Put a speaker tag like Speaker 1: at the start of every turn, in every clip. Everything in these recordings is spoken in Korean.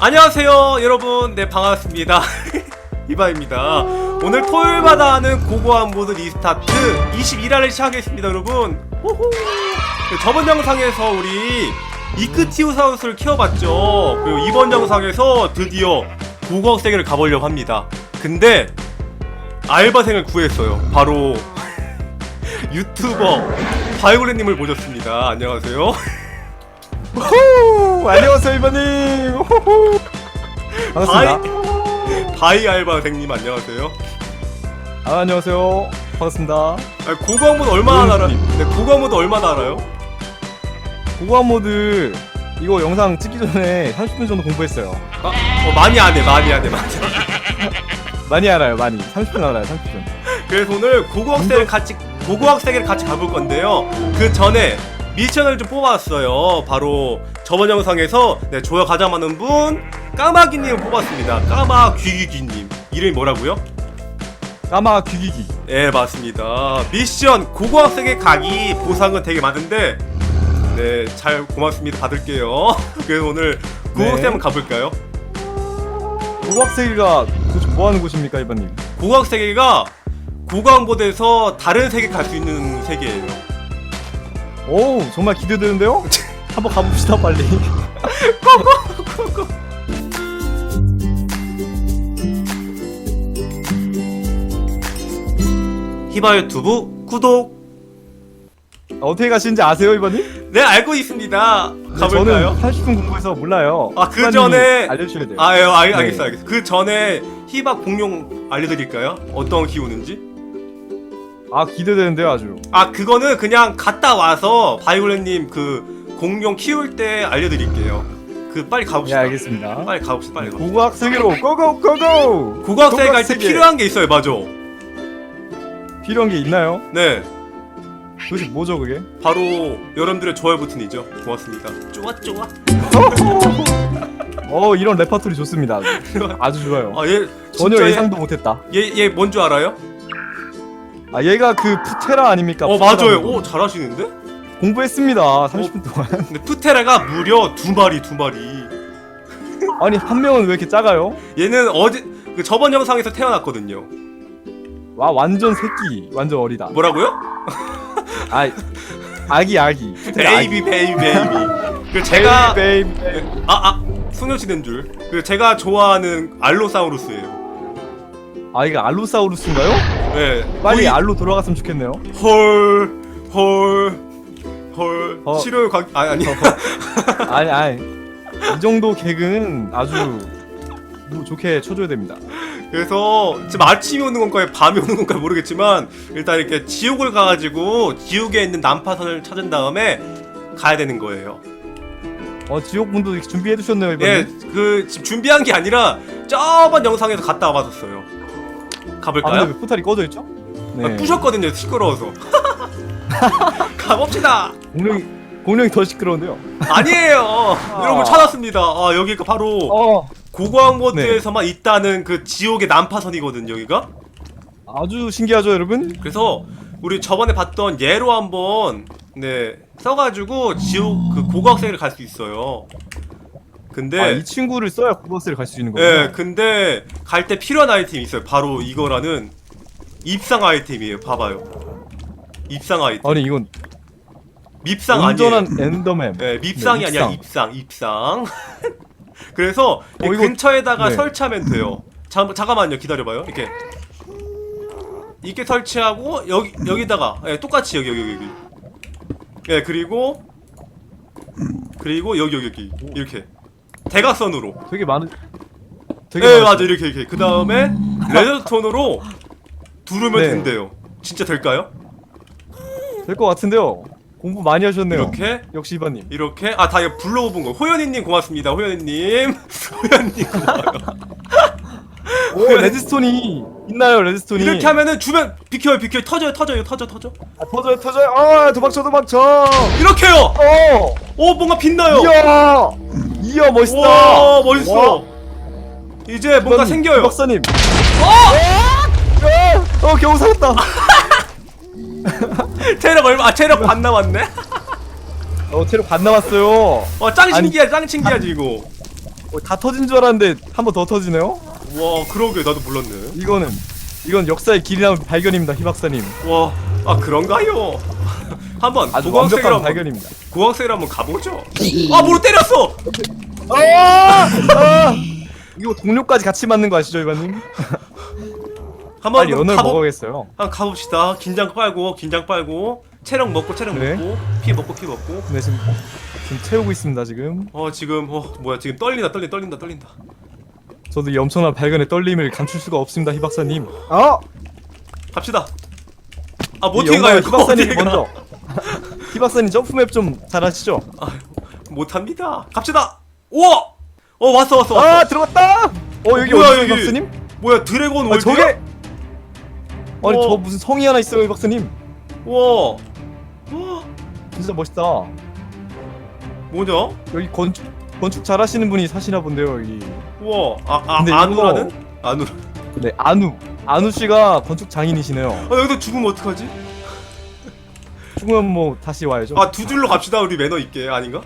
Speaker 1: 안녕하세요 여러분. 네 반갑습니다. 이바입니다. 오늘 토요일마다 하는 고고한 모드 리스타트 21화를 시작하겠습니다 여러분. 호호. 네, 저번 영상에서 우리 이크티우사우스를 키워봤죠. 그리고 이번 영상에서 드디어 고고학 세계를 가보려고 합니다. 근데 알바생을 구했어요. 바로 유튜버 바이올렛님을 모셨습니다. 안녕하세요
Speaker 2: 호! 안녕하세요. 호호. 반갑습니다.
Speaker 1: 바이 알바생님 안녕하세요
Speaker 2: 아, 안녕하세요. 반갑습니다.
Speaker 1: 아, 고고학 모드 얼마나 알아? 네, 고고학 모드 얼마나 알아요?
Speaker 2: 고고한 모드 이거 영상 찍기 전에 30분 정도 공부했어요.
Speaker 1: 아, 어, 많이 안 해, 많이 안 해, 많이 안 해.
Speaker 2: 많이 알아요, 많이. 30분 알아요, 30분.
Speaker 1: 그래서 오늘 고고 학생을 같이 고고 학생을 같이 가볼 건데요. 그 전에 미션을 좀 뽑았어요. 바로 저번 영상에서 네, 조회 가장 많은 분 까마귀님을 뽑았습니다. 까마귀귀님 이름이 뭐라고요?
Speaker 2: 까마 귀기기.
Speaker 1: 네 맞습니다. 미션 고고학생의 가기 보상은 되게 많은데 네잘 고맙습니다. 받을게요. 그래서 오늘 고고학생
Speaker 2: 네.
Speaker 1: 한번 가볼까요?
Speaker 2: 고고학생이가 도대체 뭐 하는 곳입니까, 이번님?
Speaker 1: 고고학 세계가 고고학보드에서 다른 세계 갈 수 있는 세계예요.
Speaker 2: 오, 정말 기대되는데요? 한번 가봅시다, 빨리.
Speaker 1: 히바 유튜브 구독.
Speaker 2: 어떻게 가시는지 아세요, 이번님?
Speaker 1: 네 알고 있습니다. 가볼까요?
Speaker 2: 저는 30분 공부해서 몰라요.
Speaker 1: 아, 그 전에-
Speaker 2: 알려주셔야 돼요.
Speaker 1: 아, 예, 알,
Speaker 2: 네.
Speaker 1: 알겠어, 알겠어. 그 전에 히바 공룡 알려드릴까요? 어떤 키우는지?
Speaker 2: 아, 기대되는데요, 아주.
Speaker 1: 아, 그거는 그냥 갔다 와서 바이올렛님 그 공룡 키울 때 알려드릴게요. 그 빨리
Speaker 2: 예,
Speaker 1: 가봅시다.
Speaker 2: 알겠습니다.
Speaker 1: 빨리 가봅시다. 빨리 가.
Speaker 2: 고고학 세계로 고고 고고!
Speaker 1: 고고학 세계 갈때
Speaker 2: 세계.
Speaker 1: 필요한 게 있어요, 맞아.
Speaker 2: 필요한 게 있나요?
Speaker 1: 네,
Speaker 2: 도대체 뭐죠 그게?
Speaker 1: 바로 여러분들의 좋아요 버튼이죠. 고맙습니다. 좋아, 좋아.
Speaker 2: 어 이런 레퍼토리 좋습니다. 아주, 아주 좋아요.
Speaker 1: 아, 얘
Speaker 2: 전혀
Speaker 1: 진짜
Speaker 2: 예상도 못했다.
Speaker 1: 얘, 얘뭔 줄 알아요?
Speaker 2: 아 얘가 그 푸테라 아닙니까?
Speaker 1: 어,
Speaker 2: 푸테라
Speaker 1: 맞아요.
Speaker 2: 모드.
Speaker 1: 오, 잘하시는데?
Speaker 2: 공부했습니다. 30분 동안.
Speaker 1: 근데 푸테라가 무려 두 마리, 두 마리.
Speaker 2: 아니 한 명은 왜 이렇게 작아요?
Speaker 1: 얘는 어제 그 저번 영상에서 태어났거든요.
Speaker 2: 와 완전 새끼, 완전 어리다.
Speaker 1: 뭐라고요?
Speaker 2: 아 아기 아기. 푸테라
Speaker 1: 베이비 베이비 베이비. 그 제가
Speaker 2: 베이비 베이비.
Speaker 1: 아아 소녀시대인 줄. 그 제가 좋아하는 알로사우루스예요.
Speaker 2: 아 이거 알로사우루스인가요?
Speaker 1: 네.
Speaker 2: 빨리
Speaker 1: 거의
Speaker 2: 알로 돌아갔으면 좋겠네요.
Speaker 1: 헐, 헐, 헐.
Speaker 2: 어.
Speaker 1: 치료 각 아, 아니.
Speaker 2: 아니 아니 이 정도 개그는 아주 뭐 좋게 쳐줘야 됩니다.
Speaker 1: 그래서 지금 아침이 오는 건가요, 밤이 오는 건가요 모르겠지만 일단 이렇게 지옥을 가가지고 지옥에 있는 난파선을 찾은 다음에 가야 되는 거예요.
Speaker 2: 어 지옥 분도 이렇게 준비해 두셨네요 이번에.
Speaker 1: 예, 그 지금 준비한 게 아니라 저번 영상에서 갔다 와봤었어요.
Speaker 2: 아
Speaker 1: 가볼까요?
Speaker 2: 근데 왜 포탈이 꺼져 있죠?
Speaker 1: 아, 부셨거든요, 시끄러워서. 가봅시다.
Speaker 2: 공룡이 공룡이 더 시끄러운데요.
Speaker 1: 아니에요. 여러분 찾았습니다. 아 여기가 바로
Speaker 2: 어
Speaker 1: 고고학 모드에서만 있다는 그 지옥의 난파선이거든 여기가.
Speaker 2: 아주 신기하죠 여러분?
Speaker 1: 그래서 우리 저번에 봤던 예로 한번 네 써가지고 지옥 그 고고학 세계를 갈 수 있어요. 근데
Speaker 2: 아 이 친구를 써야 고버스를 갈 수 있는 거예요.
Speaker 1: 예, 근데 갈 때 필요한 아이템이 있어요. 바로 이거라는 입상 아이템이에요. 봐봐요. 입상 아이템.
Speaker 2: 아니 이건
Speaker 1: 밉상 아니에요.
Speaker 2: 온전한 엔더맨.
Speaker 1: 예, 밉상이
Speaker 2: 네,
Speaker 1: 아니라 입상, 입상. 그래서 이
Speaker 2: 어, 이거-
Speaker 1: 근처에다가
Speaker 2: 네.
Speaker 1: 설치하면 돼요. 잠, 잠깐만요, 기다려봐요. 이렇게 이렇게 설치하고 여기 여기다가 예, 똑같이 여기 여기 여기. 예, 그리고 그리고 여기 여기 여기 이렇게 대각선으로.
Speaker 2: 되게 많은. 되게
Speaker 1: 예,
Speaker 2: 많은-
Speaker 1: 맞아 이렇게 이렇게. 그 다음에 레드톤으로 두르면
Speaker 2: 네.
Speaker 1: 된대요. 진짜 될까요?
Speaker 2: 될것 같은데요. 공부 많이 하셨네요.
Speaker 1: 이렇게
Speaker 2: 역시 이반님.
Speaker 1: 이렇게 아 다 이거 불러본 거 호연이님 고맙습니다 호연이님 호연님 고마워요
Speaker 2: 오 레드스톤이 있나요 레드스톤이?
Speaker 1: 이렇게 하면은 주변 비켜요 비켜요 터져요 터져요 터져 터져
Speaker 2: 아, 터져요 터져요. 아 도망쳐 도망쳐.
Speaker 1: 이렇게요
Speaker 2: 어.
Speaker 1: 오 뭔가 빛나요
Speaker 2: 이야. 이야 멋있다.
Speaker 1: 와 멋있어
Speaker 2: 와.
Speaker 1: 이제 뭔가 생겨요
Speaker 2: 박사님. 어! 어 겨우 살았다.
Speaker 1: 체력 얼마 아 체력 반 남았네
Speaker 2: 어 체력 반 남았어요.
Speaker 1: 어짱
Speaker 2: 아니-
Speaker 1: 신기해 짱 신기하지 이거
Speaker 2: 어, 다 터진 줄 알았는데 한 번 더 터지네요?
Speaker 1: 와 그러게 나도 몰랐네
Speaker 2: 이거는 이건 역사의 길이 남은 발견입니다, 희 박사님.
Speaker 1: 와아 그런가요 한번
Speaker 2: 아주
Speaker 1: 고광색을
Speaker 2: 완벽한
Speaker 1: 한번
Speaker 2: 발견입니다.
Speaker 1: 고광색을 한번 가보죠 아 뭐로 때렸어
Speaker 2: 아! 아! 이거 동료까지 같이 맞는 거 아시죠, 이반님?
Speaker 1: 한번
Speaker 2: 빨리 연어를
Speaker 1: 가보,
Speaker 2: 먹어야겠어요.
Speaker 1: 한번 가봅시다 긴장 빨고 긴장 빨고 체력 먹고 체력
Speaker 2: 네.
Speaker 1: 먹고 피 먹고 피 먹고
Speaker 2: 네, 지금 지금 채우고 있습니다, 지금.
Speaker 1: 어 지금 어 뭐야 지금 떨린다 떨린다 떨린다 떨린다
Speaker 2: 저도 이 엄청난 발견의 떨림을 감출 수가 없습니다, 희 박사님. 아!
Speaker 1: 갑시다
Speaker 2: 아뭐이
Speaker 1: 어떻게 가요
Speaker 2: 영광의 희 박사님? 먼저. 희 박사님 점프맵 좀 잘하시죠?
Speaker 1: 못합니다 갑시다 우와 어 왔어 왔어 왔어
Speaker 2: 아 들어갔다! 어 여기
Speaker 1: 뭐야, 여기?
Speaker 2: 박사님?
Speaker 1: 뭐야 드래곤
Speaker 2: 아
Speaker 1: 월드야?
Speaker 2: 저게 아니
Speaker 1: 어.
Speaker 2: 저 무슨 성이 하나 있어요, 희 박사님.
Speaker 1: 우와
Speaker 2: 진짜 멋있다.
Speaker 1: 뭐냐?
Speaker 2: 여기 건축 건축 잘하시는 분이 사시나 본데요, 여기.
Speaker 1: 우와 아, 아
Speaker 2: 근데
Speaker 1: 아누라는? 아누
Speaker 2: 네, 안우. 안우 씨가 건축 장인이시네요.
Speaker 1: 아 여기서 죽으면 어떡하지?
Speaker 2: 죽으면 뭐 다시 와야죠.
Speaker 1: 아 두 줄로 갑시다 우리 매너 있게 아닌가?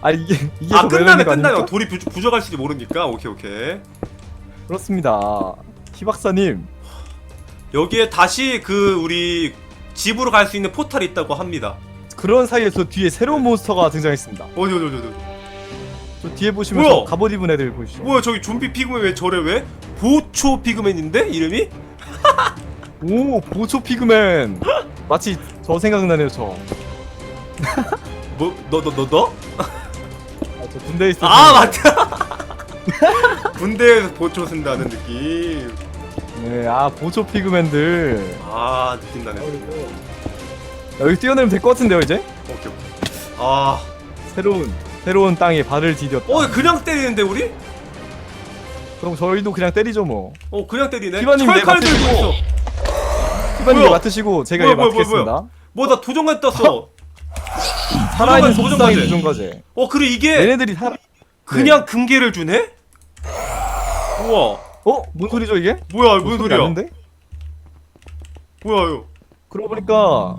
Speaker 2: 아 이게 이게
Speaker 1: 아
Speaker 2: 더
Speaker 1: 끝나면
Speaker 2: 매너인 거
Speaker 1: 끝나요
Speaker 2: 아닙니까?
Speaker 1: 돌이 부, 부족할지도 모르니까 오케이 오케이
Speaker 2: 그렇습니다. 희 박사님.
Speaker 1: 여기에 다시 그 우리 집으로 갈 수 있는 포탈이 있다고 합니다
Speaker 2: 그런 사이에 저 뒤에 새로운 몬스터가 등장했습니다.
Speaker 1: 어디 어디 어디 어디
Speaker 2: 저 뒤에 보시면
Speaker 1: 뭐야?
Speaker 2: 저 갑옷 입은 애들 보이시죠?
Speaker 1: 뭐야 저기 좀비 피그맨 왜 저래 왜? 보초 피그맨인데 이름이?
Speaker 2: 오 보초 피그맨. 마치 저 생각나네요 저.
Speaker 1: 뭐 너 너 너 너?
Speaker 2: 아, 저 군대에 있을
Speaker 1: 아 맞다 군대에서 보초 쓴다는 느낌
Speaker 2: 네, 아 보초 피그맨들.
Speaker 1: 아 느낌 나네
Speaker 2: 여기 뛰어내면 될 것 같은데요 이제?
Speaker 1: 오케이 오케이 아
Speaker 2: 새로운 새로운 땅에 발을 디뎠다.
Speaker 1: 어, 그냥 때리는데 우리?
Speaker 2: 그럼 저희도 그냥 때리죠 뭐.
Speaker 1: 어, 그냥 때리네.
Speaker 2: 기반님 내
Speaker 1: 철칼 들고
Speaker 2: 맡으시고.
Speaker 1: 있어.
Speaker 2: 희반님
Speaker 1: 뭐야?
Speaker 2: 맡으시고 제가
Speaker 1: 뭐야,
Speaker 2: 얘
Speaker 1: 뭐야, 뭐야,
Speaker 2: 맡겠습니다.
Speaker 1: 뭐나 도전까지 떴어.
Speaker 2: 살아있는
Speaker 1: 도전과제,
Speaker 2: 속상이
Speaker 1: 도전과제.
Speaker 2: 도전 과제.
Speaker 1: 어, 그래 이게
Speaker 2: 얘네들이 살아.
Speaker 1: 그냥 금괴를 주네? 우와.
Speaker 2: 어? 뭔 소리죠 이게?
Speaker 1: 뭐야, 무슨
Speaker 2: 소리
Speaker 1: 소리야?
Speaker 2: 났는데?
Speaker 1: 뭐야, 이거.
Speaker 2: 그러고 보니까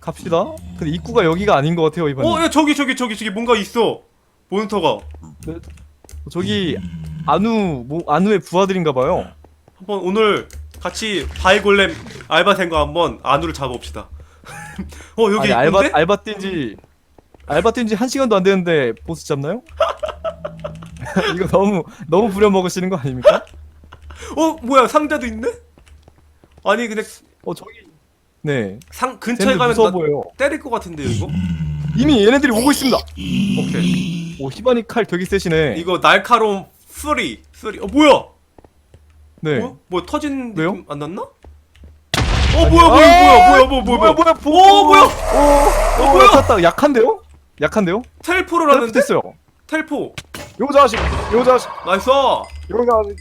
Speaker 2: 갑시다. 근데 입구가 여기가 아닌 것 같아요 이번에.
Speaker 1: 어, 야, 저기 저기 저기 저기 뭔가 있어. 몬스터가.
Speaker 2: 저기 안우 뭐 안우의 부하들인가 봐요.
Speaker 1: 한번 오늘 같이 바이골렘 알바생과 한번 아누를 잡아봅시다. 어, 여기
Speaker 2: 아니 알바
Speaker 1: 있는데?
Speaker 2: 알바 뛴지 알바 뛴지 한 시간도 안 되는데 보스 잡나요? 이거 너무 너무 부려먹으시는 거 아닙니까?
Speaker 1: 어, 뭐야, 상자도 있네? 아니, 근데
Speaker 2: 어 저기 네
Speaker 1: 상 근처에
Speaker 2: 쟤네들
Speaker 1: 가면
Speaker 2: 무서워
Speaker 1: 나
Speaker 2: 보여요.
Speaker 1: 때릴 것 같은데 이거?
Speaker 2: 이미 얘네들이 오고 있습니다.
Speaker 1: 오케이.
Speaker 2: 오 히바니 칼 되게 세시네.
Speaker 1: 이거 날카로운 쓰리 쓰리 어 뭐야?
Speaker 2: 네.
Speaker 1: 뭐, 뭐 터진
Speaker 2: 왜요?
Speaker 1: 느낌 안 났나? 어 뭐야 뭐야 뭐야 뭐야 뭐야 뭐야
Speaker 2: 뭐야
Speaker 1: 오 뭐야
Speaker 2: 오, 오,
Speaker 1: 뭐야?
Speaker 2: 찼다. 약한데요? 약한데요?
Speaker 1: 텔포를
Speaker 2: 됐어요.
Speaker 1: 텔포
Speaker 2: 요 자식, 요 자식,
Speaker 1: 나이스
Speaker 2: 요 자식.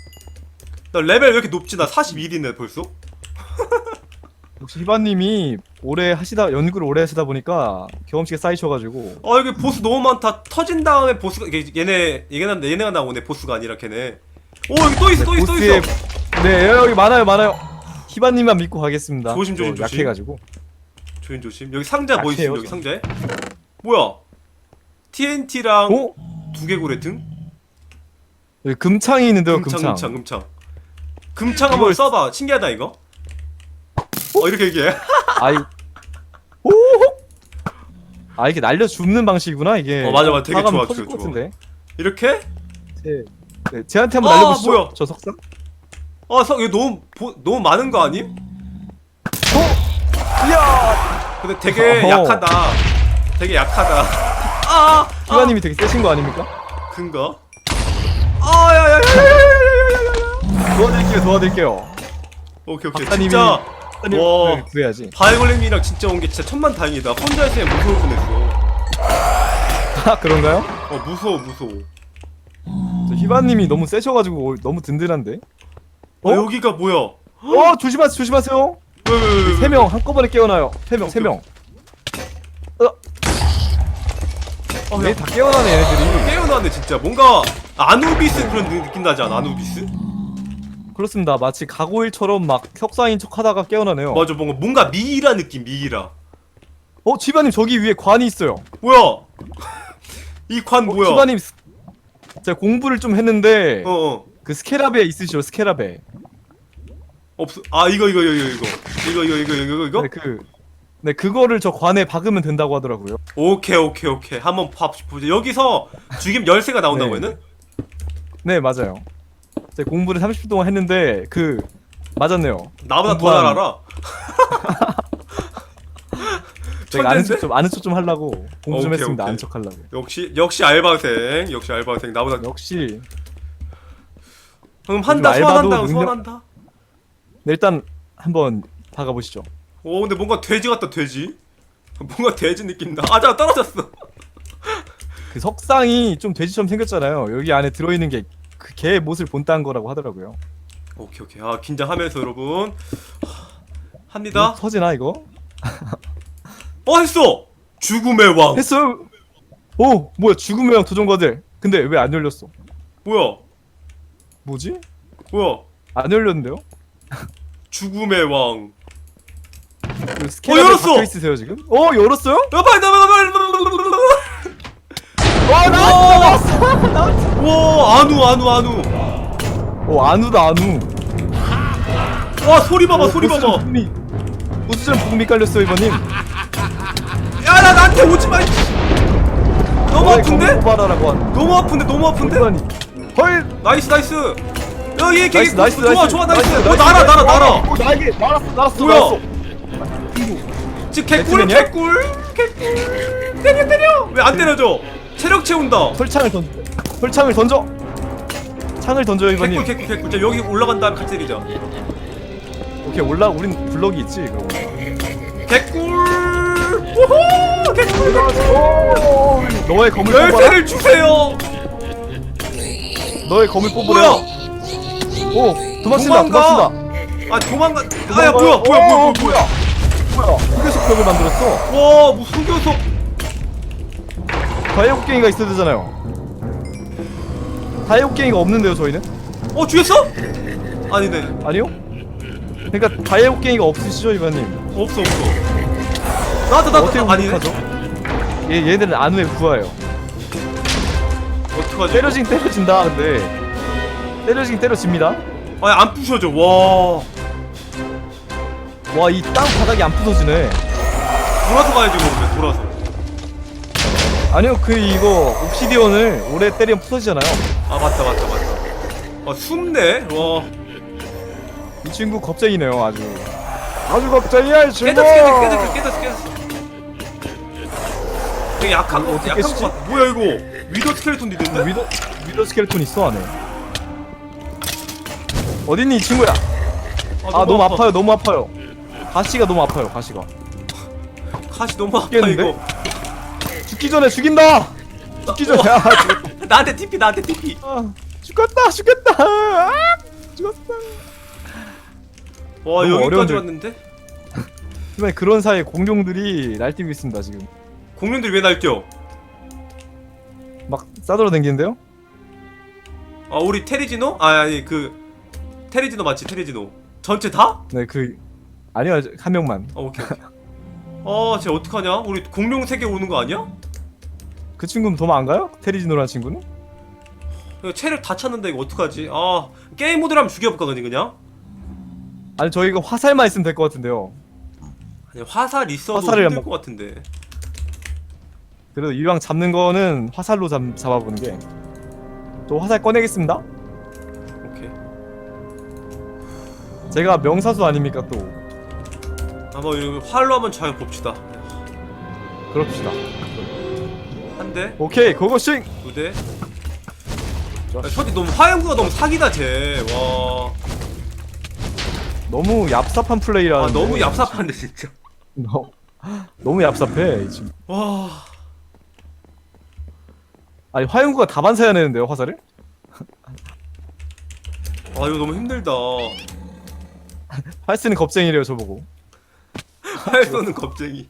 Speaker 1: 나 레벨 왜 이렇게 높지 나 41이네 벌써
Speaker 2: 역시 히바님이 오래 하시다 연구를 오래 하시다 보니까 경험치가 쌓이셔가지고
Speaker 1: 아 여기 보스 너무 많다 터진 다음에 보스가 이게 얘네 얘네가 얘네가 나오네 보스가 아니라 걔네 오 여기 또 있어 또 있어 또
Speaker 2: 보스의
Speaker 1: 있어
Speaker 2: 네 여기 많아요 많아요. 히바님만 믿고 가겠습니다.
Speaker 1: 조심, 조심,
Speaker 2: 저
Speaker 1: 조심.
Speaker 2: 약해가지고.
Speaker 1: 조심 조심 여기 상자 뭐 있어
Speaker 2: 약해요,
Speaker 1: 여기
Speaker 2: 저.
Speaker 1: 상자에 뭐야 TNT랑
Speaker 2: 오
Speaker 1: 두개고래 등
Speaker 2: 여기 금창이 있는데요
Speaker 1: 금창
Speaker 2: 금창.
Speaker 1: 금창 금창 금창 한번
Speaker 2: 이걸-
Speaker 1: 써봐 신기하다 이거 어 이렇게 얘기해
Speaker 2: 아이 오. 아 이게 날려 줍는 방식이구나 이게.
Speaker 1: 어, 맞아, 맞아. 되게
Speaker 2: 사가면
Speaker 1: 좋아,
Speaker 2: 터질
Speaker 1: 좋아,
Speaker 2: 것 같은데.
Speaker 1: 이렇게
Speaker 2: 네. 네, 쟤한테 한번
Speaker 1: 아,
Speaker 2: 날려보시죠.
Speaker 1: 뭐야?
Speaker 2: 저 석상.
Speaker 1: 아, 성 이거 너무 보, 너무 많은 거 아님?
Speaker 2: 이야.
Speaker 1: 근데 되게
Speaker 2: 어허.
Speaker 1: 약하다. 되게 약하다. 아, 아,
Speaker 2: 히바님이 되게 세신 거 아닙니까?
Speaker 1: 근가? 아, 야, 야, 야, 야, 야, 야, 야, 야.
Speaker 2: 도와드릴게요, 도와드릴게요.
Speaker 1: 오케이, 오케이.
Speaker 2: 박사님이
Speaker 1: 진짜
Speaker 2: 와.
Speaker 1: 와.
Speaker 2: 구해야지.
Speaker 1: 바이올렛이랑 진짜 온 게 진짜 천만 다행이다. 혼자 했으면 무서울 뻔했어.
Speaker 2: 아 그런가요?
Speaker 1: 어, 무서워, 무서워.
Speaker 2: 저 히바님이 너무 세셔가지고 너무 든든한데.
Speaker 1: 어,
Speaker 2: 어?
Speaker 1: 여기가 뭐야?
Speaker 2: 어 조심하세요, 조심하세요. 세 명 한꺼번에 깨어나요. 세 명, 세 명. 어,
Speaker 1: 어,
Speaker 2: 얘
Speaker 1: 야,
Speaker 2: 다 깨어나네 얘네들이.
Speaker 1: 깨어나네 진짜. 뭔가 아누비스 그런 느낌 나지 않아? 아누비스?
Speaker 2: 그렇습니다. 마치 가고일처럼 막 석사인 척하다가 깨어나네요.
Speaker 1: 맞아, 뭔가 뭔가 미이라 느낌, 미이라.
Speaker 2: 어, 지바님 저기 위에 관이 있어요.
Speaker 1: 뭐야? 이관
Speaker 2: 어,
Speaker 1: 뭐야?
Speaker 2: 지바님 스- 제가 공부를 좀 했는데
Speaker 1: 어, 어.
Speaker 2: 그 스케라베 있으시죠 스케라베
Speaker 1: 없어. 아, 이거, 이거, 이거, 이거, 이거. 이거, 이거, 이거, 이거, 이거?
Speaker 2: 네, 그, 네 그거를 저 관에 박으면 된다고 하더라고요
Speaker 1: 오케이, 오케이, 오케이. 한번 봐, 보자. 여기서 죽이면 열쇠가 나온다고
Speaker 2: 네.
Speaker 1: 얘는?
Speaker 2: 네 맞아요 제가 공부를 30분 동안 했는데 그 맞았네요
Speaker 1: 나보다 더
Speaker 2: 공부한-
Speaker 1: 잘 알아.
Speaker 2: 제가 아는
Speaker 1: 천재인데?
Speaker 2: 척좀 아는 척 좀 하려고 공부 좀
Speaker 1: 오케이,
Speaker 2: 했습니다
Speaker 1: 오케이.
Speaker 2: 아는 척 하려고
Speaker 1: 역시, 역시 알바생. 역시 알바생. 나보다.
Speaker 2: 역시
Speaker 1: 그럼 한다,
Speaker 2: 요즘
Speaker 1: 소환한다,
Speaker 2: 알바도 능력-
Speaker 1: 소환한다.
Speaker 2: 네, 일단 한번 박아 보시죠
Speaker 1: 오, 근데 뭔가 돼지 같다, 돼지. 뭔가 돼지 느낌 나. 아, 자, 떨어졌어.
Speaker 2: 그 석상이 좀 돼지처럼 생겼잖아요 여기 안에 들어 있는 게 그 개의 못을 본따는 거라고 하더라고요
Speaker 1: 오케이, 오케이. 아, 긴장하면서 여러분. 하, 합니다.
Speaker 2: 터지나 이거?
Speaker 1: 어, 했어! 죽음의 왕.
Speaker 2: 했어요 오 뭐야 죽음의 형 도전과들 근데 왜 안 열렸어
Speaker 1: 뭐야?
Speaker 2: 뭐지?
Speaker 1: 뭐야?
Speaker 2: 안 열렸는데요?
Speaker 1: 죽음의 왕.
Speaker 2: 그 스캐너에
Speaker 1: 열었어!
Speaker 2: 박혀 있으세요 지금? 어 열었어요?
Speaker 1: 야, 빨리 나와, 빨리. 와
Speaker 2: 나왔어 나왔어
Speaker 1: 와, 안우, 안우, 안우.
Speaker 2: 오 안우다 안우
Speaker 1: 와, 소리 봐봐, 소리 봐봐.
Speaker 2: 보스전 북미 깔렸어 이번님
Speaker 1: 야, 나 나한테 오지 마. 너무 아픈데?
Speaker 2: 뽑아라라고 한
Speaker 1: 너무 아픈데, 너무 아픈데?
Speaker 2: 아니 헐
Speaker 1: 나이스, 나이스. 야, 얘 개,
Speaker 2: 나이스 나이스
Speaker 1: 좋아,
Speaker 2: 나이스
Speaker 1: 좋아, 나이스. 어,
Speaker 2: 나이스,
Speaker 1: 날아, 날아,
Speaker 2: 나이스.
Speaker 1: 날아.
Speaker 2: 어, 날개 날았어 날았어
Speaker 1: 뭐야?
Speaker 2: 날았어
Speaker 1: 지금 개꿀,
Speaker 2: 배트맨이야?
Speaker 1: 개꿀, 개꿀. 때려, 때려. 왜 안 때려줘? 체력 채운다.
Speaker 2: 설창을 던져 설창을 던져 창을 던져요 이번님
Speaker 1: 개꿀, 개꿀, 개꿀. 자, 여기 올라간 다음에 같이 때리자.
Speaker 2: 오케이 올라 우린 블럭이 있지 그럼
Speaker 1: 개꿀. 우후, 개꿀.
Speaker 2: 너의 검을 뽑아라
Speaker 1: 열쇠를 주세요.
Speaker 2: 너의 검을 뽑으라
Speaker 1: 뭐야?
Speaker 2: 오 도망친다
Speaker 1: 도망가.
Speaker 2: 도망친다
Speaker 1: 아, 도망가. 아야, 뭐야, 뭐야, 뭐야, 뭐야, 뭐야.
Speaker 2: 흑요석 벽을 만들었어
Speaker 1: 와, 무슨 교석.
Speaker 2: 다이아곡갱이가 있어야 되잖아요 다이아곡갱이가 없는데요 저희는?
Speaker 1: 어, 죽였어? 아니네.
Speaker 2: 아니요? 그러니까 다이아곡갱이가 없으시죠 이반님?
Speaker 1: 없어, 없어. 나도, 나도,
Speaker 2: 어떻게
Speaker 1: 나, 아니네.
Speaker 2: 공격하죠? 얘, 얘들은 안후의 구하예요
Speaker 1: 어떡하지?
Speaker 2: 때려진 때려진다 근데 때려진 때려집니다
Speaker 1: 아니, 안 부셔져. 와.
Speaker 2: 와 이 땅 바닥이 안 부서지네
Speaker 1: 돌아서 가야지, 그러면, 돌아서.
Speaker 2: 아니요 그 이거 옵시디언을 오래 때리면 부서지잖아요
Speaker 1: 아, 맞다, 맞다, 맞다. 아, 숨네? 와.
Speaker 2: 이 친구 겁쟁이네요 아주 아주 겁쟁이야 이 친구
Speaker 1: 깨졌어, 깨졌어, 깨졌어, 깨졌어, 깨졌어. 되게 약한 거,
Speaker 2: 어떻게
Speaker 1: 약한? 거 같아. 뭐야, 이거? 위더 스켈레톤 있는데?
Speaker 2: 위더 위더 스켈레톤 있어 안에 어딨니 이 친구야 아 너무
Speaker 1: 아파.
Speaker 2: 아파 요 너무 아파요 가시가 너무 아파요 가시가
Speaker 1: 가시 너무 아파,
Speaker 2: 죽겠는데?
Speaker 1: 이거.
Speaker 2: 죽기 전에 죽인다 죽기 전에 아
Speaker 1: 나한테 TP, 나한테 TP.
Speaker 2: 아, 죽었다 죽겠다 아, 죽었다
Speaker 1: 와,
Speaker 2: 너무
Speaker 1: 여기까지
Speaker 2: 어려운데.
Speaker 1: 왔는데?
Speaker 2: 그런 사이에 공룡들이 날뛰고 있습니다 지금
Speaker 1: 공룡들이 왜 날뛰어?
Speaker 2: 막 싸돌아다니는데요
Speaker 1: 아, 우리 테리지노? 아, 아니, 그, 테리지노 맞지, 테리지노. 전체 다?
Speaker 2: 네 그 아니요 한 명만
Speaker 1: 어, 오케이, 오케이. 아, 쟤 어떡하냐? 우리 공룡 세계 오는 거 아니야?
Speaker 2: 그 친구는 도망 안 가요? 테리지노라는 친구는?
Speaker 1: 이거 체력 다 찼는데 이거 어떡하지? 아, 게임 모드로 한번 죽여볼까, 그니 그냥?
Speaker 2: 아니 저희가 화살만 있으면 될 것 같은데요
Speaker 1: 아니, 화살 있어도
Speaker 2: 화살을
Speaker 1: 힘들
Speaker 2: 한번-
Speaker 1: 것 같은데.
Speaker 2: 그래도 이왕 잡는 거는 화살로 잡, 잡아보는 게저 화살 꺼내겠습니다
Speaker 1: 오케이.
Speaker 2: 제가 명사수 아닙니까 또
Speaker 1: 한번 이거 활로 한번 잘 봅시다.
Speaker 2: 그럽시다
Speaker 1: 한 대,
Speaker 2: 오케이 고고싱
Speaker 1: 두 대. 아, 저기 너무 화염구가 너무 사기다 쟤. 와.
Speaker 2: 너무 얍삽한 플레이라
Speaker 1: 아 너무 얍삽한데 진짜.
Speaker 2: 너무, 너무 얍삽해 이 친구
Speaker 1: 와.
Speaker 2: 아니 화염구가 다 반사해야 되는데요 화살을?
Speaker 1: 아 이거 너무 힘들다.
Speaker 2: 활 쓰는 겁쟁이래요 저보고
Speaker 1: 활 쏘는 겁쟁이.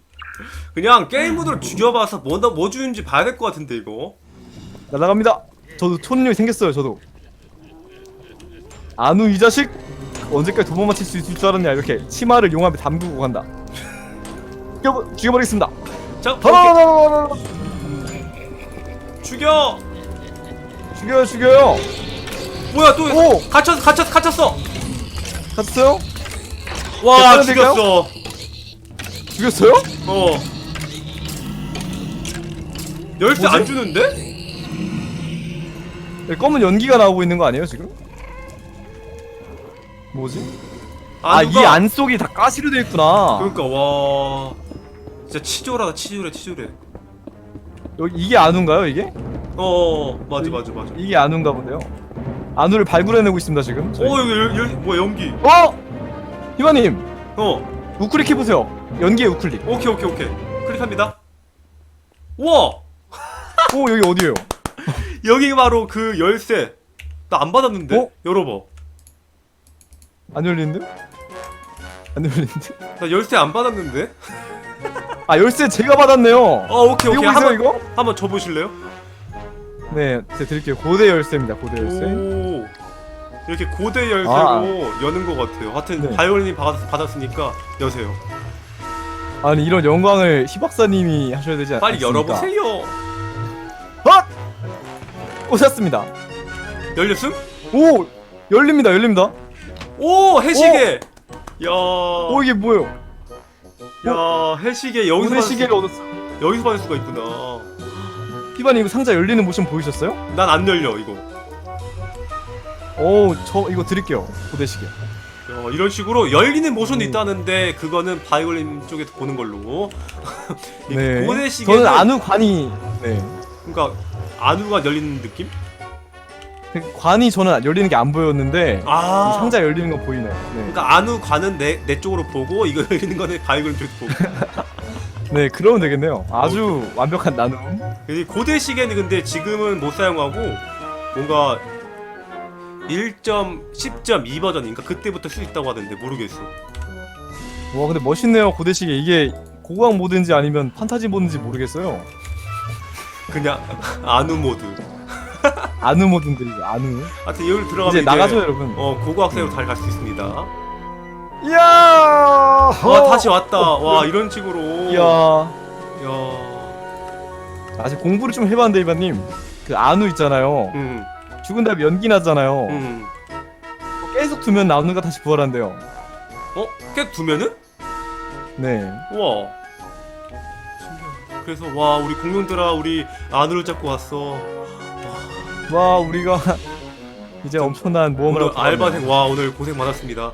Speaker 1: 그냥 게임 모드로 죽여봐서 뭐, 뭐 주는지 봐야 될 것 같은데 이거.
Speaker 2: 날아갑니다 저도 초능력이 생겼어요 저도 아누 이 자식 언제까지 도망 맞힐 수 있을 줄 알았냐 이렇게 치마를 용암에 담그고 간다 죽여, 죽여버리겠습니다
Speaker 1: 자, 오케이. 죽여.
Speaker 2: 죽여요 죽여요
Speaker 1: 뭐야 또
Speaker 2: 오!
Speaker 1: 갇혔어 갇혔어 갇혔어
Speaker 2: 갔어요?
Speaker 1: 와
Speaker 2: 괜찮으실까요?
Speaker 1: 죽였어
Speaker 2: 죽였어요?
Speaker 1: 어 열쇠
Speaker 2: 뭐지?
Speaker 1: 안 주는데?
Speaker 2: 네, 검은 연기가 나오고 있는 거 아니에요 지금? 뭐지? 아이
Speaker 1: 안у가-
Speaker 2: 안 속이 다 가시로 돼 있구나
Speaker 1: 그러니까 와 진짜 치졸하다 치졸해 치졸해
Speaker 2: 여기 이게 안우인가요 이게?
Speaker 1: 어 맞아 맞아 맞아
Speaker 2: 이게 안우인가 본데요 안우를 발굴해내고 있습니다 지금 저희.
Speaker 1: 어 여기 열, 열, 뭐야 연기
Speaker 2: 어! 희마님
Speaker 1: 어
Speaker 2: 우클릭 해보세요 연기의 우클릭
Speaker 1: 오케이 오케이 오케이 클릭합니다 우와
Speaker 2: 오 여기 어디에요?
Speaker 1: 여기 바로 그 열쇠 나 안 받았는데
Speaker 2: 어?
Speaker 1: 열어봐
Speaker 2: 안 열리는데? 안 열리는데?
Speaker 1: 나 열쇠 안 받았는데
Speaker 2: 아 열쇠 제가 받았네요
Speaker 1: 어 오케이
Speaker 2: 이거
Speaker 1: 오케이
Speaker 2: 보세요
Speaker 1: 한번
Speaker 2: 이거?
Speaker 1: 한번 줘 보실래요?
Speaker 2: 네 제가 드릴게요 고대 열쇠입니다 고대 열쇠
Speaker 1: 오 이렇게 고대 열쇠로
Speaker 2: 아.
Speaker 1: 여는 것 같아요 하여튼
Speaker 2: 네.
Speaker 1: 바이올린이 받았, 받았으니까 여세요
Speaker 2: 아니 이런 영광을 희박사님이 하셔야 되지 않습니까?
Speaker 1: 빨리 열어보세요
Speaker 2: 헛! 오셨습니다
Speaker 1: 열렸음?
Speaker 2: 오! 열립니다 열립니다
Speaker 1: 오 해시계 야,
Speaker 2: 오 이게 뭐예요?
Speaker 1: 야 해시계 여기서
Speaker 2: 고대
Speaker 1: 받을
Speaker 2: 시계를 얻었어
Speaker 1: 수, 여기서 받을 수가 있구나
Speaker 2: 희바님 이거 상자 열리는 모션 보이셨어요?
Speaker 1: 난 안 열려 이거
Speaker 2: 오 저 이거 드릴게요 고대 시계
Speaker 1: 야, 이런 식으로 열리는 모션도
Speaker 2: 음.
Speaker 1: 있다는데 그거는 바이올린 쪽에서 보는 걸로
Speaker 2: 이네
Speaker 1: 고대 시계는
Speaker 2: 저는 안우 관이 네
Speaker 1: 그러니까 안우가 열리는 느낌?
Speaker 2: 그 관이 저는 열리는 게 안 보였는데
Speaker 1: 아.
Speaker 2: 이 상자 열리는 거 보이네요. 네.
Speaker 1: 그러니까 안우 관은 내, 내 쪽으로 보고 이거 열리는 거는 바이올린 쪽에서 보고.
Speaker 2: 네 그러면 되겠네요. 아주 완벽한 나눔.
Speaker 1: 이 고대 시계는 근데 지금은 못 사용하고 뭔가 1.10.2 버전인가? 그때부터 쓸 수 있다고 하던데 모르겠어.
Speaker 2: 와 근데 멋있네요 고대 시계 이게 고고학 모드인지 아니면 판타지 모드인지 모르겠어요.
Speaker 1: 그냥 안우 모드.
Speaker 2: 아누 모드인데 이거 아누
Speaker 1: 하여튼 여기 들어가면
Speaker 2: 이제 나가죠 여러분
Speaker 1: 어 고고 학생으로 잘갈수 있습니다. 와
Speaker 2: 이야
Speaker 1: 다시 왔다. 와 이런 식으로.
Speaker 2: 어. 이야
Speaker 1: 야.
Speaker 2: 아직 공부를 좀 해봤는데 이반님 그 안우 있잖아요
Speaker 1: 음.
Speaker 2: 죽은 다음에 연기 나잖아요
Speaker 1: 음.
Speaker 2: 계속 두면 나누가 다시 부활한대요
Speaker 1: 어? 깨 두면은?
Speaker 2: 네
Speaker 1: 와. 신기하다. 그래서 와 우리 공룡들아 우리 안우를 잡고 왔어.
Speaker 2: 와 우리가 이제 엄청난 모험을
Speaker 1: 오늘
Speaker 2: 하고.
Speaker 1: 알바생 와 오늘 고생 많았습니다.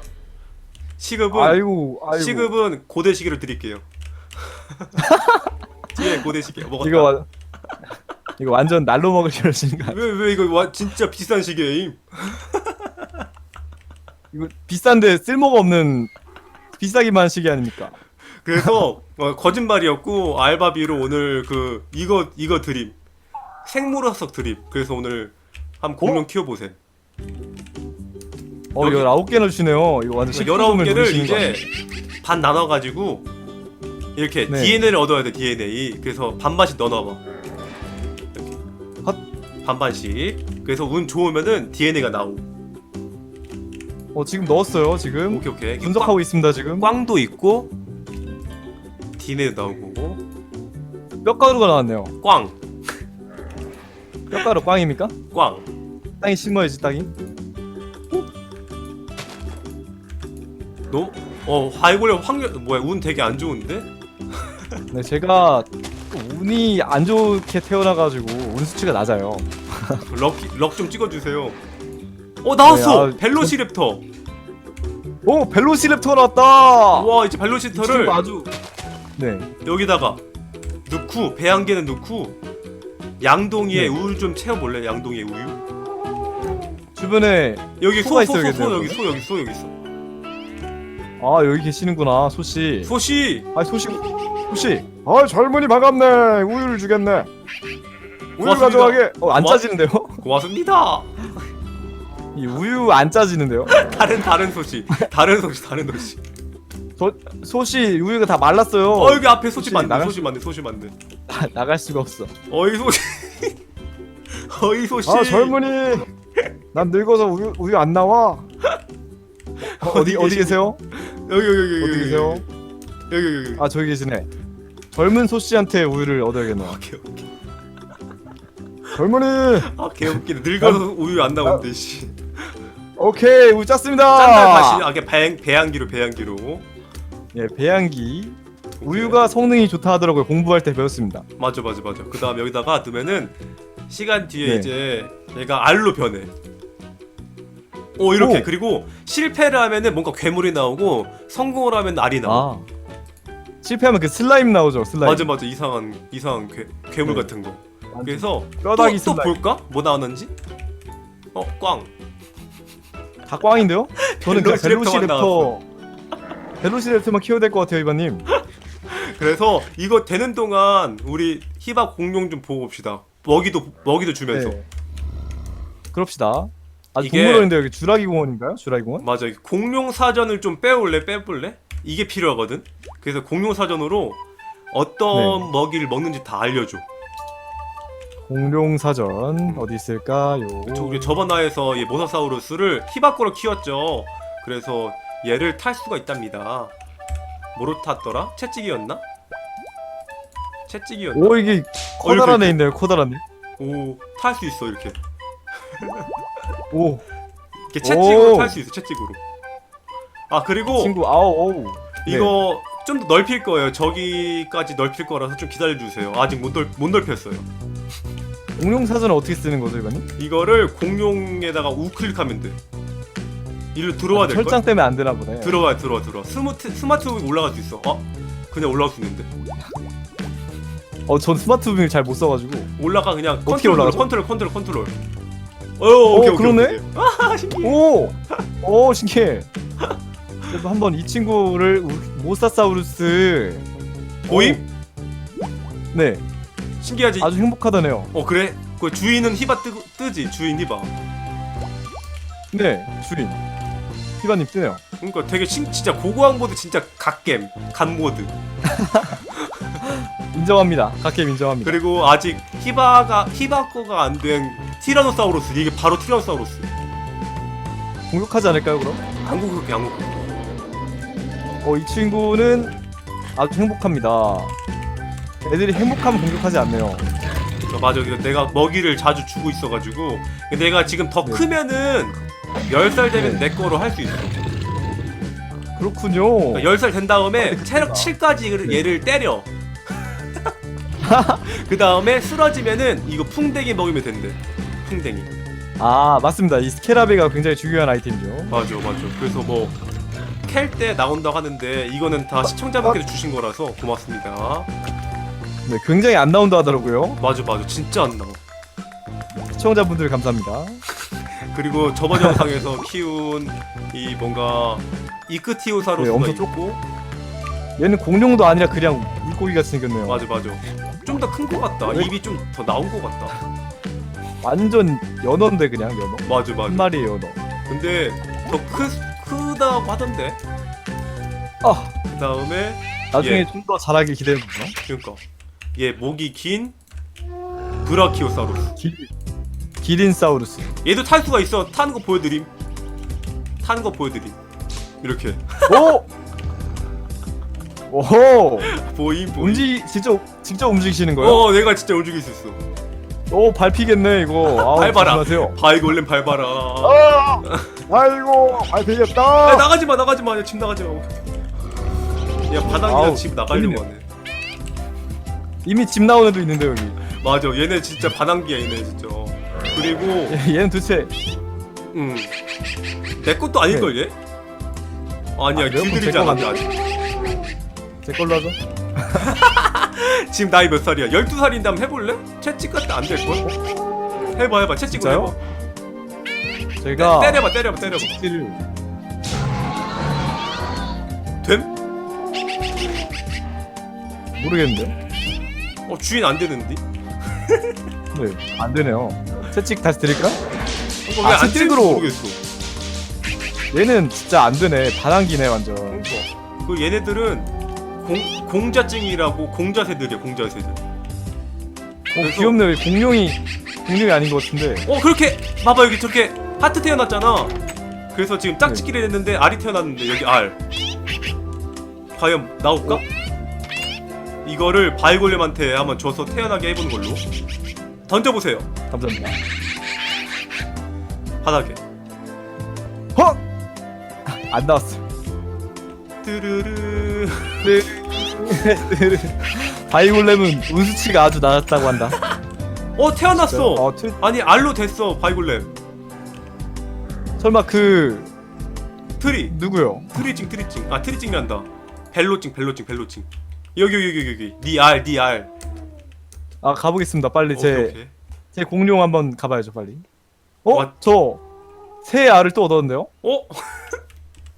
Speaker 1: 시급은
Speaker 2: 아이고 아이고
Speaker 1: 시급은 고대 시계를 드릴게요. 뒤에 고대 시계 먹었다.
Speaker 2: 이거 와, 이거 완전 날로
Speaker 1: 거왜왜 이거 와 진짜 비싼 시계임?
Speaker 2: 이거 비싼데 쓸모가 없는 비싸기만 한 시계 아닙니까
Speaker 1: 그래서 어, 거짓말이었고 알바비로 오늘 그 이거 이거 드림 생물화석 드림. 그래서 오늘 한 공룡 키워보세요.
Speaker 2: 어
Speaker 1: 여기-
Speaker 2: 이거 아홉 개나 주시네요 이거 완전
Speaker 1: 열아홉 개를 이제? 반 나눠가지고 이렇게
Speaker 2: 네.
Speaker 1: DNA를 얻어야 돼 DNA. 그래서 반반씩 넣어놔봐. 이렇게
Speaker 2: 헛.
Speaker 1: 반반씩. 그래서 운 좋으면은 DNA가 나오.
Speaker 2: 어 지금 넣었어요 지금
Speaker 1: 오케이 오케이.
Speaker 2: 분석하고 있습니다 지금
Speaker 1: 꽝, 도 있고 DNA도 나오고
Speaker 2: 뼈가루가 나왔네요
Speaker 1: 꽝,
Speaker 2: 뼈가루 꽝입니까?
Speaker 1: 꽝.
Speaker 2: 땅이 심어야지 땅이
Speaker 1: 너? 어 하이골렘 확률 뭐야 운 되게 안 좋은데?
Speaker 2: 네 제가 운이 안 좋게 태어나가지고 운 수치가 낮아요
Speaker 1: 럭럭 좀 찍어주세요. 어 나왔어
Speaker 2: 네, 아,
Speaker 1: 벨로시랩터.
Speaker 2: 오 벨로시랩터 나왔다
Speaker 1: 와 이제
Speaker 2: 이
Speaker 1: 벨로시터를
Speaker 2: 아주 네
Speaker 1: 여기다가 넣고 배 한 개는 넣고 양동이에
Speaker 2: 네.
Speaker 1: 우유 좀 채워볼래? 양동이에 우유?
Speaker 2: 주변에
Speaker 1: 여기
Speaker 2: 소가
Speaker 1: 소 소소소 여기 소 여기 소 여기 있어.
Speaker 2: 아 여기 계시는구나 소씨
Speaker 1: 소시
Speaker 2: 아 소씨 소씨 아 젊은이 반갑네 우유를 주겠네 우유
Speaker 1: 고맙습니다.
Speaker 2: 가져가게 어안
Speaker 1: 고마-
Speaker 2: 짜지는데요?
Speaker 1: 고맙습니다.
Speaker 2: 이 우유 안 짜지는데요?
Speaker 1: 다른 다른 소시 다른 소시 다른 소시.
Speaker 2: 저 소씨 우유가 다 말랐어요
Speaker 1: 어 여기 앞에 맞네
Speaker 2: 나갈
Speaker 1: 소시 맞네 소시 맞네.
Speaker 2: 나- 나갈 수가 없어.
Speaker 1: 어이 소시 어이 소시.
Speaker 2: 아 젊은이. 난 늙어서 우유 우유 안 나와. 어, 어디 어디 계세요?
Speaker 1: 여기 여기 여기
Speaker 2: 어디
Speaker 1: 여기,
Speaker 2: 계세요?
Speaker 1: 여기 여기. 여기.
Speaker 2: 아 저기 계시네. 젊은 소 씨한테 우유를 얻어야겠네요.
Speaker 1: 오케이 오케이.
Speaker 2: 젊은이.
Speaker 1: 아 개웃기네. 늙어서 우유 안 나온대 씨.
Speaker 2: 오케이 우유 짰습니다.
Speaker 1: 짠날 다시. 아 그냥 배양, 배양기로 배양기로.
Speaker 2: 예 배양기 우유가 성능이 좋다 하더라고요. 공부할 때 배웠습니다.
Speaker 1: 맞아 맞아 맞아. 그 다음 여기다가 두면은 시간 뒤에
Speaker 2: 네.
Speaker 1: 이제 얘가 알로 변해. 오 이렇게.
Speaker 2: 오.
Speaker 1: 그리고 실패를 하면은 뭔가 괴물이 나오고 성공을 하면 알이 나와.
Speaker 2: 아. 실패하면 그 슬라임 나오죠 슬라임.
Speaker 1: 맞아 맞아. 이상한 이상한 괴, 괴물
Speaker 2: 네.
Speaker 1: 같은 거. 그래서
Speaker 2: 뼈다귀
Speaker 1: 또, 또
Speaker 2: 슬라임.
Speaker 1: 볼까? 뭐 나왔는지? 어 꽝.
Speaker 2: 다 꽝인데요? 저는
Speaker 1: 벨로시랩터
Speaker 2: 벨로시랩터만 키워야 될 것 같아요 이반님
Speaker 1: 그래서 이거 되는 동안 우리 히바 공룡 좀 보고 봅시다 먹이도 먹이도 주면서
Speaker 2: 네. 그럽시다 아주
Speaker 1: 이게-
Speaker 2: 동물원인데 여기 주라기 공원인가요? 주라기 공원?
Speaker 1: 맞아 공룡 사전을 좀 빼올래 빼볼래? 이게 필요하거든 그래서 공룡 사전으로 어떤
Speaker 2: 네.
Speaker 1: 먹이를 먹는지 다 알려줘
Speaker 2: 공룡 사전 어디 있을까요?
Speaker 1: 저 우리 저번 나에서 이 모사사우루스를 히바 거로 키웠죠 그래서 얘를 탈 수가 있답니다 뭐로 탔더라? 채찍이었나? 채찍이었나?
Speaker 2: 오 이게 커다란
Speaker 1: 이렇게,
Speaker 2: 애 있네요 커다란 애.
Speaker 1: 오탈 수 있어 이렇게
Speaker 2: 오
Speaker 1: 이렇게 채찍으로
Speaker 2: 오.
Speaker 1: 탈수 있어 채찍으로 아 그리고
Speaker 2: 친구 아우 오우 네.
Speaker 1: 이거 좀더 넓힐 거예요 저기까지 넓힐 거라서 좀 기다려 주세요 아직 못, 넓, 못 넓혔어요
Speaker 2: 공룡 사전은 어떻게 쓰는 거죠 이반님?
Speaker 1: 이거를 공룡에다가 우클릭하면 돼 일로 들어와야?
Speaker 2: 철장 때문에 안 되나 보네
Speaker 1: 들어와 들어와 들어와 스마트 스마트 올라갈 수 있어 어? 그냥 올라갈 수 있는데
Speaker 2: 어 전 스마트 빙을 잘 못 써가지고
Speaker 1: 올라가 그냥
Speaker 2: 어떻게
Speaker 1: 컨트롤
Speaker 2: 올라가죠?
Speaker 1: 컨트롤 컨트롤 컨트롤 어 오케이 오케이
Speaker 2: 그러네?
Speaker 1: 오케이. 아 신기해
Speaker 2: 오! 오 신기해 그래도 한번 이 친구를 우- 모사사우루스
Speaker 1: 보임?
Speaker 2: 오, 네
Speaker 1: 신기하지?
Speaker 2: 아주 행복하다네요
Speaker 1: 어 그래? 그 주인은 히바 뜨, 뜨지 주인 히바
Speaker 2: 네 주인 희바님 뜨네요.
Speaker 1: 그러니까 되게 신, 진짜 고고한 모드 진짜 갓겜 갓 모드.
Speaker 2: 인정합니다. 각겜 인정합니다.
Speaker 1: 그리고 아직 히바가 히바 거가 안 된 티라노사우루스 이게 바로 티라노사우루스.
Speaker 2: 공격하지 않을까요 그럼?
Speaker 1: 안 공격해 안 공격해
Speaker 2: 어이 친구는 아주 행복합니다. 애들이 행복하면 공격하지 않네요.
Speaker 1: 어, 맞아. 이거 내가 먹이를 자주 주고 있어가지고. 내가 지금 더
Speaker 2: 네.
Speaker 1: 크면은 10살 되면
Speaker 2: 네.
Speaker 1: 내 거로 할 수 있어.
Speaker 2: 그렇군요.
Speaker 1: 그러니까 10살 된 다음에
Speaker 2: 근데
Speaker 1: 체력
Speaker 2: 그렇구나.
Speaker 1: 7까지
Speaker 2: 네.
Speaker 1: 얘를 때려. 그 다음에 쓰러지면은 이거 풍뎅이 먹이면 된대. 풍뎅이.
Speaker 2: 아 맞습니다. 이 스케라베가 굉장히 중요한 아이템이죠.
Speaker 1: 맞아 맞아. 그래서 뭐 캘 때 나온다고 하는데 이거는 다 시청자분께서 주신 거라서 고맙습니다.
Speaker 2: 네 굉장히 안 나온다 하더라고요.
Speaker 1: 맞아 맞아. 진짜 안 나와.
Speaker 2: 시청자분들 감사합니다
Speaker 1: 그리고 저번 영상에서 키운 이 뭔가
Speaker 2: 네,
Speaker 1: 이크티오사루스가
Speaker 2: 엄청
Speaker 1: 있고.
Speaker 2: 얘는 공룡도 아니라 그냥 물고기 같이 생겼네요.
Speaker 1: 맞아 맞아. 좀 더 큰 거 같다.
Speaker 2: 왜?
Speaker 1: 입이 좀 더 나온 거 같다.
Speaker 2: 완전 연어인데 그냥 연어?
Speaker 1: 맞아
Speaker 2: 한
Speaker 1: 맞아.
Speaker 2: 마리의 연어.
Speaker 1: 근데 더 크, 크다고 하던데?
Speaker 2: 아!
Speaker 1: 그 다음에
Speaker 2: 나중에
Speaker 1: 예.
Speaker 2: 좀 더 잘하길 기대해보죠
Speaker 1: 그러니까. 얘 목이 긴 브라키오사우루스.
Speaker 2: 기, 기린사우루스.
Speaker 1: 얘도 탈 수가 있어. 타는 거 보여드림. 타는 거 보여드림. 이렇게.
Speaker 2: 오! 오호!
Speaker 1: 보임 보임
Speaker 2: 움직 진짜 직접 움직이시는 거예요?
Speaker 1: 어 내가 진짜 움직일 수 있어.
Speaker 2: 오 밟히겠네 이거.
Speaker 1: 밟아라.
Speaker 2: 조심하세요.
Speaker 1: 바 이거 얼른 밟아라.
Speaker 2: 아! 아이고
Speaker 1: 야,
Speaker 2: 밟히겠다.
Speaker 1: 나가지 마 나가지 마. 집 나가지 마. 야 바닥이랑
Speaker 2: 아우,
Speaker 1: 집 나가려고. 하네.
Speaker 2: 이미 집 나온 애도 있는데 여기.
Speaker 1: 맞아. 얘네 진짜 반항기야 얘네 진짜 그리고
Speaker 2: 얘는 도대체
Speaker 1: 음 내 것도 아닐걸 얘? 아니야
Speaker 2: 아, 그래요?
Speaker 1: 길들이지
Speaker 2: 그럼
Speaker 1: 않았네
Speaker 2: 제
Speaker 1: 아직
Speaker 2: 제 걸로 하죠
Speaker 1: 지금 나이 몇 살이야? 12살인데 한번 해볼래? 채찍 같은 안 될걸? 해봐 해봐 채찍으로
Speaker 2: 진짜요?
Speaker 1: 해봐
Speaker 2: 제가
Speaker 1: 때, 때려봐 때려봐 때려봐
Speaker 2: 치즈를
Speaker 1: 됨?
Speaker 2: 모르겠는데 요?
Speaker 1: 어 주인 안 되는데?
Speaker 2: 네, 안 되네요. 채찍 다시 드릴까?
Speaker 1: 이거
Speaker 2: 아,
Speaker 1: 왜안
Speaker 2: 채찍으로.
Speaker 1: 모르겠어
Speaker 2: 얘는 진짜 안 되네. 반항기네 완전.
Speaker 1: 그러니까 그 얘네들은 공, 공자증이라고 공자새들이야 공자새들
Speaker 2: 어,
Speaker 1: 그래서-
Speaker 2: 귀엽네. 왜 공룡이 공룡이 아닌 것 같은데.
Speaker 1: 어 그렇게 봐봐 여기 저렇게 하트 태어났잖아 그래서 지금 짝짓기를 했는데 알이 태어났는데 여기 알 과연 나올까? 이거를 바이골렘한테 한번 줘서 태어나게 해보는 걸로 던져보세요.
Speaker 2: 감사합니다.
Speaker 1: 바닥에.
Speaker 2: 헉! 안 나왔어.
Speaker 1: 뚜루루.
Speaker 2: 바이올렘은 운수치가 아주 낮았다고 한다.
Speaker 1: 어 태어났어.
Speaker 2: 어, 트,
Speaker 1: 아니 알로 됐어 바이골렘.
Speaker 2: 설마 그
Speaker 1: 트리.
Speaker 2: 누구요?
Speaker 1: 트리징 트리징. 아 트리징이란다. 벨로징 벨로징 벨로징. 여기 여기 여기 여기. 니 알 니 알.
Speaker 2: 아 가보겠습니다. 빨리 제
Speaker 1: 오케이 오케이.
Speaker 2: 제 공룡 한번 가봐야죠 빨리. 어?
Speaker 1: 와.
Speaker 2: 저새 알을 또 얻었는데요?
Speaker 1: 어?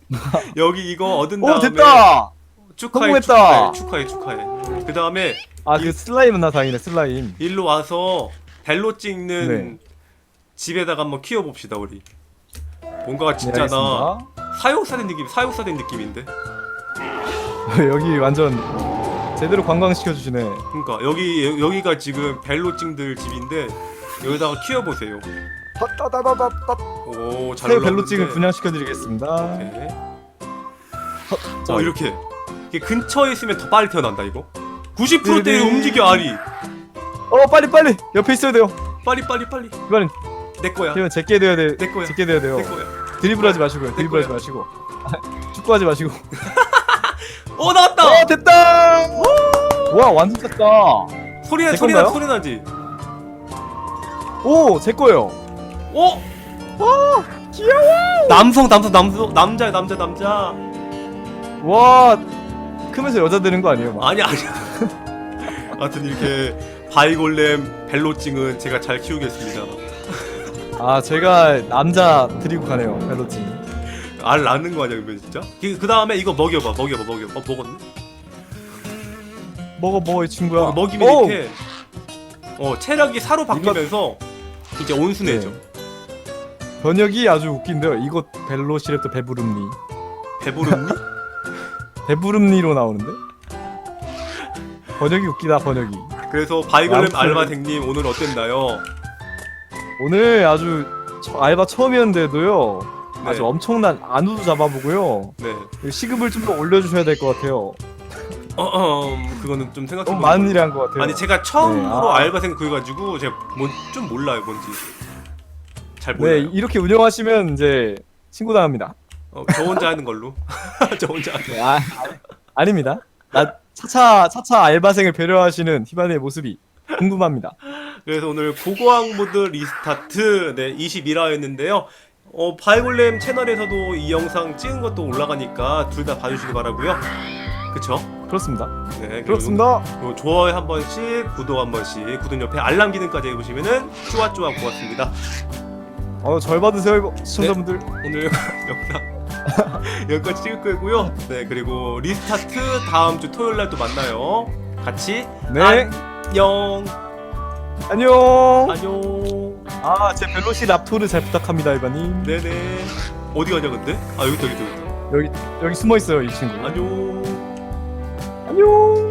Speaker 1: 여기 이거 얻은
Speaker 2: 오
Speaker 1: 다음에
Speaker 2: 됐다!
Speaker 1: 축하해
Speaker 2: 성공했다.
Speaker 1: 축하해 축하해 축하해. 그 다음에
Speaker 2: 아 그 슬라임은 나 다행이네 슬라임.
Speaker 1: 일로 와서 벨로 찍는
Speaker 2: 네.
Speaker 1: 집에다가 한번 키워봅시다 우리. 뭔가
Speaker 2: 네,
Speaker 1: 진짜 나
Speaker 2: 알겠습니다.
Speaker 1: 사육사 된 느낌 사육사 된 느낌인데.
Speaker 2: 여기 완전 제대로 관광시켜 주시네.
Speaker 1: 그러니까 여기 여기가 지금 벨로찡들 집인데 여기다가 키워 보세요. 오잘
Speaker 2: 새 벨로찍을 분양시켜 드리겠습니다. 자,
Speaker 1: 어 이렇게 이게 근처에 있으면 더 빨리 태어난다 이거. 90%대
Speaker 2: 띠리리.
Speaker 1: 움직여 알이.
Speaker 2: 어 빨리 빨리 옆에 있어야 돼요.
Speaker 1: 빨리 빨리 빨리.
Speaker 2: 이번엔
Speaker 1: 내 거야.
Speaker 2: 이번 제게 돼야 돼.
Speaker 1: 내 거야.
Speaker 2: 제게 돼야 돼요.
Speaker 1: 내 거야.
Speaker 2: 드리블하지 마시고요.
Speaker 1: 내
Speaker 2: 드리블하지. 마시고. 축구하지 마시고.
Speaker 1: 어 나왔다.
Speaker 2: 어 됐다. 와 완전 됐다.
Speaker 1: 소리 나
Speaker 2: 제
Speaker 1: 소리 나
Speaker 2: 건가요?
Speaker 1: 소리 나지.
Speaker 2: 오제 거예요.
Speaker 1: 어?
Speaker 2: 귀여워.
Speaker 1: 남성 남성 남성 남자야 남자 남자.
Speaker 2: 와 크면서 여자 되는 거 아니에요? 막.
Speaker 1: 아니 아니야. 하여튼 이렇게 바이골렘 벨로찡은 제가 잘 키우겠습니다.
Speaker 2: 아 제가 남자 드리고 가네요. 벨로찌.
Speaker 1: 알 낳는 거 아니야 그러면 진짜? 그 다음에 이거 먹여봐 먹여봐 먹여봐 어 먹었네?
Speaker 2: 먹어 먹어 이 친구야.
Speaker 1: 어, 먹이면
Speaker 2: 오!
Speaker 1: 이렇게 어 체력이 사로 바뀌면서 이제 온순해져
Speaker 2: 네. 번역이 아주 웃긴데요. 이곳 벨로시랩터 배부름니.
Speaker 1: 배부름니?
Speaker 2: 배부름니로 나오는데? 번역이 웃기다 번역이.
Speaker 1: 그래서
Speaker 2: 아무튼-
Speaker 1: 알바생님 오늘 어땠나요?
Speaker 2: 오늘 아주 처- 알바 처음이었는데도요.
Speaker 1: 네.
Speaker 2: 아주 엄청난 안우도 잡아보고요.
Speaker 1: 네
Speaker 2: 시급을 좀 더 올려주셔야 될 것 같아요.
Speaker 1: 어, 어, 음, 그거는 좀 생각해
Speaker 2: 너무 많은 일을 한 것 같아요.
Speaker 1: 아니 제가 처음으로
Speaker 2: 네, 아.
Speaker 1: 알바생 구해가지고 제가 뭔, 좀 몰라요 뭔지 잘 몰라요
Speaker 2: 네 이렇게 운영하시면 이제 신고 당합니다.
Speaker 1: 어, 저 혼자 하는 걸로 저 혼자 하는
Speaker 2: 네, 아, 아닙니다. 나 차차 차차 알바생을 배려하시는 희반의 모습이 궁금합니다.
Speaker 1: 그래서 오늘 고고학 모드 리스타트 네 21화였는데요. 어 바이골렘 채널에서도 이 영상 찍은 것도 올라가니까 둘 다 봐주시기 바라고요. 그쵸?
Speaker 2: 그렇습니다.
Speaker 1: 네 그리고
Speaker 2: 그렇습니다.
Speaker 1: 요 좋아요 한 번씩, 구독 한 번씩, 구독 옆에 알람 기능까지 해보시면은 쪼아쪼아 고맙습니다.
Speaker 2: 어, 절 받으세요, 이거 시청자분들.
Speaker 1: 오늘 영상 여기까지 찍을 거고요. 네 그리고 리스타트 다음 주 토요일 날 또 만나요. 같이
Speaker 2: 네.
Speaker 1: 안녕
Speaker 2: 안녕.
Speaker 1: 안녕.
Speaker 2: 아, 제 벨로시 랍토르 잘 부탁합니다, 일반님.
Speaker 1: 네네. 어디 가냐 근데? 아 여기 있다 여기 있다. 여기 있다.
Speaker 2: 여기 여기 숨어 있어요, 이 친구.
Speaker 1: 안녕.
Speaker 2: 안녕.